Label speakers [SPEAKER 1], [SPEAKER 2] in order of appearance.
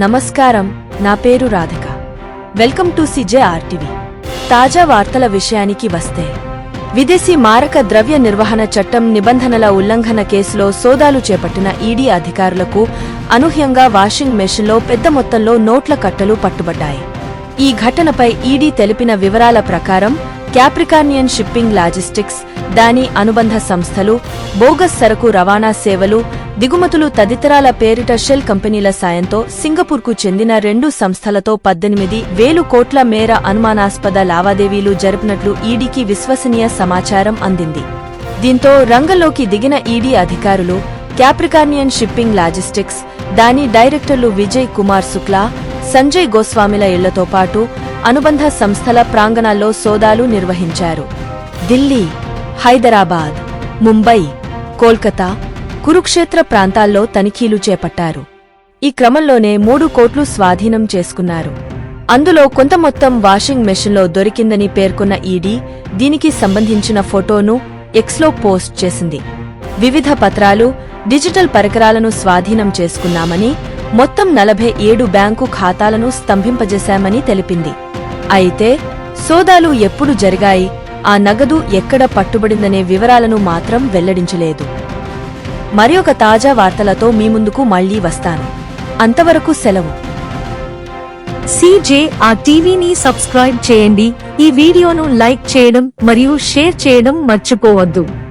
[SPEAKER 1] నమస్కారం నా పేరు Radhika. Welcome to CJ RTV. తాజా వార్తల విషయానికి వస్తే విదేశీ మారక ద్రవ్య నిర్వహణ చట్టం నిబంధనల ఉల్లంఘన కేసులో సోదాలు చేపట్టిన ఈడీ అధికారులకు అనూహ్యంగా వాషింగ్ మెషిన్లో పెద్ద మొత్తంలో నోట్ల కట్టలు పట్టుబడ్డాయి. ఈ ఘటనపై ఈడీ తెలిపిన వివరాల ప్రకారం క్యాప్రికార్నియన్ షిప్పింగ్ లాజిస్టిక్స్ దాని అనుబంధ సంస్థలు బోగస్ సరకు రవాణా సేవలు దిగుమతులు తదితరాల పేరిట షెల్ కంపెనీల సాయంతో సింగపూర్కు చెందిన రెండు సంస్థలతో పద్దెనిమిది వేలు కోట్ల మేర అనుమానాస్పద లావాదేవీలు జరిపినట్లు ఈడీకి విశ్వసనీయ సమాచారం అందింది. దీంతో రంగంలోకి దిగిన ఈడీ అధికారులు క్యాప్రికార్నియన్ షిప్పింగ్ లాజిస్టిక్స్ దాని డైరెక్టర్లు విజయ్ కుమార్ శుక్లా సంజయ్ గోస్వామిల ఇళ్ళతో పాటు అనుబంధ సంస్థల ప్రాంగణాల్లో సోదాలు నిర్వహించారు. ఢిల్లీ హైదరాబాద్ ముంబై కోల్కతా కురుక్షేత్ర ప్రాంతాల్లో తనిఖీలు చేపట్టారు. ఈ క్రమంలోనే మూడు కోట్లు స్వాధీనం చేసుకున్నారు. అందులో కొంత మొత్తం వాషింగ్ మెషిన్లో దొరికిందని పేర్కొన్న ఈడీ దీనికి సంబంధించిన ఫోటోను ఎక్స్లో పోస్ట్ చేసింది. వివిధ పత్రాలు డిజిటల్ పరికరాలను స్వాధీనం చేసుకున్నామని మొత్తం నలభై ఏడు బ్యాంకు ఖాతాలను స్తంభింపజేశామని తెలిపింది. అయితే సోదాలు ఎప్పుడు జరిగాయి ఆ నగదు ఎక్కడ పట్టుబడిందనే వివరాలను మాత్రం వెల్లడించలేదు. మరి ఒక తాజా వార్తలతో మీ ముందుకు మళ్ళీ వస్తాను. అంతవరకు సెలవు.
[SPEAKER 2] సీజే ఆ టీవీని సబ్స్క్రైబ్ చేయండి. ఈ వీడియోను లైక్ చేయడం మరియు షేర్ చేయడం మర్చిపోవద్దు.